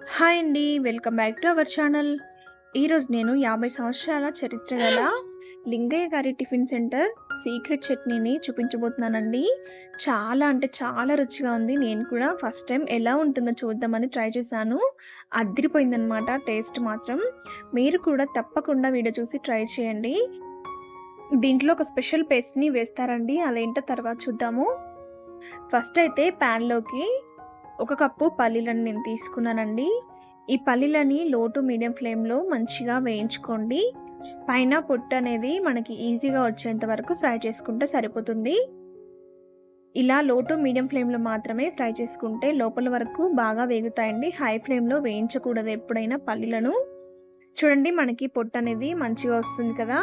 Hi అండి. Welcome back to our channel. ఈరోజు నేను 50 సంవత్సరాల చరిత్ర గల లింగయ్య గారి టిఫిన్ సెంటర్ సీక్రెట్ చట్నీని చూపించబోతున్నానండి. చాలా అంటే చాలా రుచిగా ఉంది. నేను కూడా ఫస్ట్ టైం ఎలా ఉంటుందో చూద్దామని ట్రై చేశాను. అదిరిపోయిందనమాట టేస్ట్ మాత్రం. మీరు కూడా తప్పకుండా వీడియో చూసి ట్రై చేయండి. దీంట్లో ఒక స్పెషల్ పేస్ట్‌ని వేస్తారండి. అదేంటో తర్వాత చూద్దాము. ఫస్ట్ అయితే ప్యాన్‌లోకి ఒక కప్పు పల్లీలను నేను తీసుకున్నానండి. ఈ పల్లీలని లో టు మీడియం ఫ్లేమ్‌లో మంచిగా వేయించుకోండి. పైన పొట్టు అనేది మనకి ఈజీగా వచ్చేంత వరకు ఫ్రై చేసుకుంటే సరిపోతుంది. ఇలా లో టు మీడియం ఫ్లేమ్‌లో మాత్రమే ఫ్రై చేసుకుంటే లోపల వరకు బాగా వేగుతాయండి. హై ఫ్లేమ్‌లో వేయించకూడదు ఎప్పుడైనా పల్లీలను. చూడండి మనకి పొట్టు అనేది మంచిగా వస్తుంది కదా!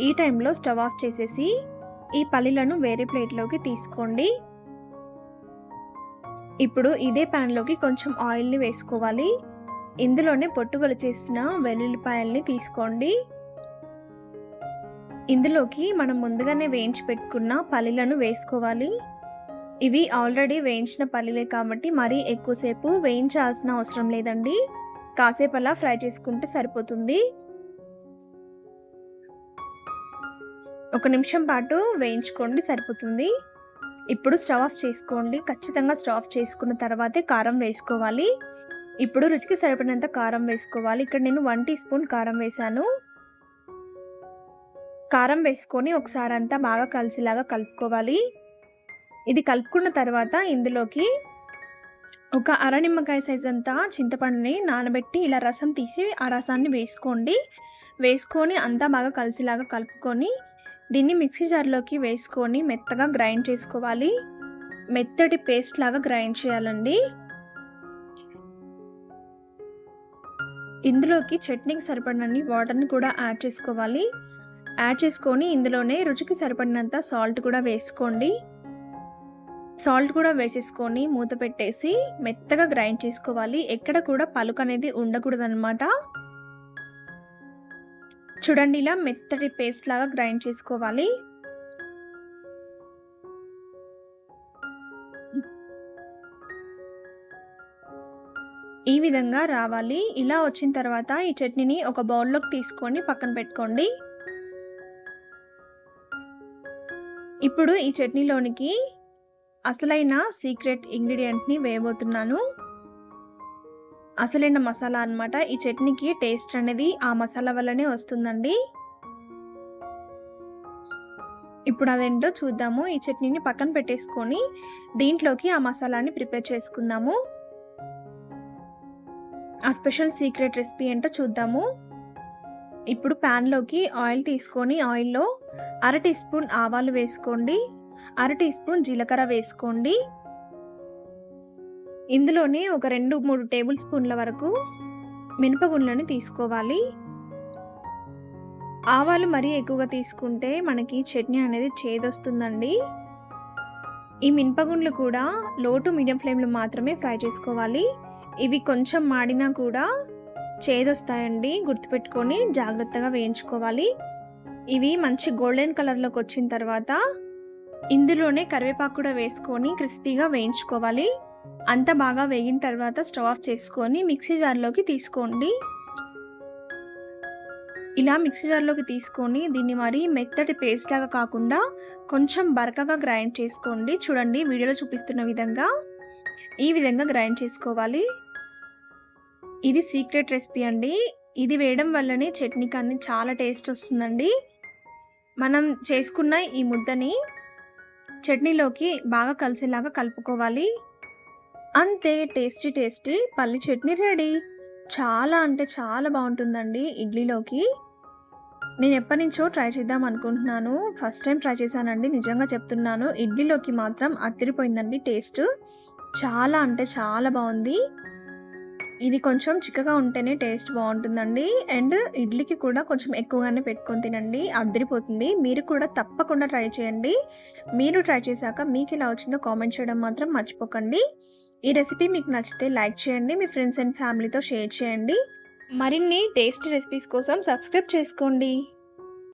ఈ టైంలో స్టవ్ ఆఫ్ చేసేసి ఈ పల్లీలను వేరే ప్లేట్‌లోకి తీసుకోండి. ఇప్పుడు ఇదే ప్యాన్‌లోకి కొంచెం ఆయిల్‌ని వేసుకోవాలి. ఇందులోనే పొట్టుగలు చేసిన వెల్లుల్లిపాయల్ని తీసుకోండి. ఇందులోకి మనం ముందుగానే వేయించి పెట్టుకున్న పల్లీలను వేసుకోవాలి. ఇవి ఆల్రెడీ వేయించిన పల్లీలే కాబట్టి మరీ ఎక్కువసేపు వేయించాల్సిన అవసరం లేదండి. కాసేపు అలా ఫ్రై చేసుకుంటే సరిపోతుంది. ఒక నిమిషం పాటు వేయించుకోండి సరిపోతుంది. ఇప్పుడు స్టవ్ ఆఫ్ చేసుకోండి. ఖచ్చితంగా స్టవ్ ఆఫ్ చేసుకున్న తర్వాతే కారం వేసుకోవాలి. ఇప్పుడు రుచికి సరిపడినంత కారం వేసుకోవాలి. ఇక్కడ నేను వన్ టీ స్పూన్ కారం వేశాను. కారం వేసుకొని ఒకసారి అంతా బాగా కలిసేలాగా కలుపుకోవాలి. ఇది కలుపుకున్న తర్వాత ఇందులోకి ఒక అర నిమ్మకాయ సైజ్ అంతా చింతపండుని నానబెట్టి ఇలా రసం తీసి ఆ రసాన్ని వేసుకోండి. వేసుకొని అంతా బాగా కలిసేలాగా కలుపుకొని దీన్ని మిక్సీ జార్‌లోకి వేసుకొని మెత్తగా గ్రైండ్ చేసుకోవాలి. మెత్తటి పేస్ట్ లాగా గ్రైండ్ చేయాలండి. ఇందులోకి చట్నీకి సరిపడినన్ని వాటర్‌ని కూడా యాడ్ చేసుకోవాలి. యాడ్ చేసుకొని ఇందులోనే రుచికి సరిపడినంత సాల్ట్ కూడా వేసుకోండి. సాల్ట్ కూడా వేసేసుకొని మూత పెట్టేసి మెత్తగా గ్రైండ్ చేసుకోవాలి. ఎక్కడ కూడా పలుకు అనేది ఉండకూడదనమాట. చూడండి ఇలా మెత్తటి పేస్ట్ లాగా గ్రైండ్ చేసుకోవాలి. ఈ విధంగా రావాలి. ఇలా వచ్చిన తర్వాత ఈ చట్నీని ఒక బౌల్‌లోకి తీసుకొని పక్కన పెట్టుకోండి. ఇప్పుడు ఈ చట్నీలోనికి అసలైన సీక్రెట్ ఇంగ్రీడియంట్ని వేయబోతున్నాను. అసలైన మసాలా అన్నమాట. ఈ చట్నీకి టేస్ట్ అనేది ఆ మసాలా వల్లనే వస్తుందండి. ఇప్పుడు అదేంటో చూద్దాము. ఈ చట్నీని పక్కన పెట్టేసుకొని దీంట్లోకి ఆ మసాలాని ప్రిపేర్ చేసుకుందాము. ఆ స్పెషల్ సీక్రెట్ రెసిపీ ఏంటో చూద్దాము. ఇప్పుడు ప్యాన్‌లోకి ఆయిల్ తీసుకొని ఆయిల్‌లో అర టీ స్పూన్ ఆవాలు వేసుకోండి. అర టీ స్పూన్ జీలకర్ర వేసుకోండి. ఇందులోనే ఒక 2, 3 టేబుల్ స్పూన్ల వరకు మినపగుండ్లని తీసుకోవాలి. ఆవాలు మరీ ఎక్కువగా తీసుకుంటే మనకి చట్నీ అనేది చేదొస్తుందండి. ఈ మినపగుండ్లు కూడా లో టు మీడియం ఫ్లేమ్‌లో మాత్రమే ఫ్రై చేసుకోవాలి. ఇవి కొంచెం మాడినా కూడా చేదొస్తాయండి. గుర్తుపెట్టుకొని జాగ్రత్తగా వేయించుకోవాలి. ఇవి మంచి గోల్డెన్ కలర్‌లోకి వచ్చిన తర్వాత ఇందులోనే కరివేపాకు కూడా వేసుకొని క్రిస్పీగా వేయించుకోవాలి. అంతా బాగా వేగిన తర్వాత స్టవ్ ఆఫ్ చేసుకొని మిక్సీ జార్‌లోకి తీసుకోండి. ఇలా మిక్సీ జార్‌లోకి తీసుకొని దీన్ని మరి మెత్తటి పేస్ట్ లాగా కాకుండా కొంచెం బరకగా గ్రైండ్ చేసుకోండి. చూడండి వీడియోలో చూపిస్తున్న విధంగా ఈ విధంగా గ్రైండ్ చేసుకోవాలి. ఇది సీక్రెట్ రెసిపీ అండి. ఇది వేయడం వల్లనే చట్నీ కానీ చాలా టేస్ట్ వస్తుందండి. మనం చేసుకున్న ఈ ముద్దని చట్నీలోకి బాగా కలిసేలాగా కలుపుకోవాలి. అంతే టేస్టీ టేస్టీ పల్లి చట్నీ రెడీ. చాలా అంటే చాలా బాగుంటుందండి ఇడ్లీలోకి. నేను ఎప్పటినుంచో ట్రై చేద్దాం అనుకుంటున్నాను. ఫస్ట్ టైం ట్రై చేశానండి. నిజంగా చెప్తున్నాను. ఇడ్లీలోకి మాత్రం అదిరిపోయిందండి టేస్ట్. చాలా అంటే చాలా బాగుంది ఇది కొంచెం చిక్కగా ఉంటేనే టేస్ట్ బాగుంటుందండి అండ్ ఇడ్లీకి కూడా కొంచెం ఎక్కువగానే పెట్టుకొని తినండి. అదిరిపోతుంది. మీరు కూడా తప్పకుండా ట్రై చేయండి. మీరు ట్రై చేశాక మీకు ఎలా వచ్చిందో కామెంట్ చేయడం మాత్రం మర్చిపోకండి. ఈ రెసిపీ మీకు నచ్చితే లైక్ చేయండి. మీ ఫ్రెండ్స్ అండ్ ఫ్యామిలీతో షేర్ చేయండి. మరిన్ని టేస్టీ రెసిపీస్ కోసం సబ్స్క్రైబ్ చేసుకోండి.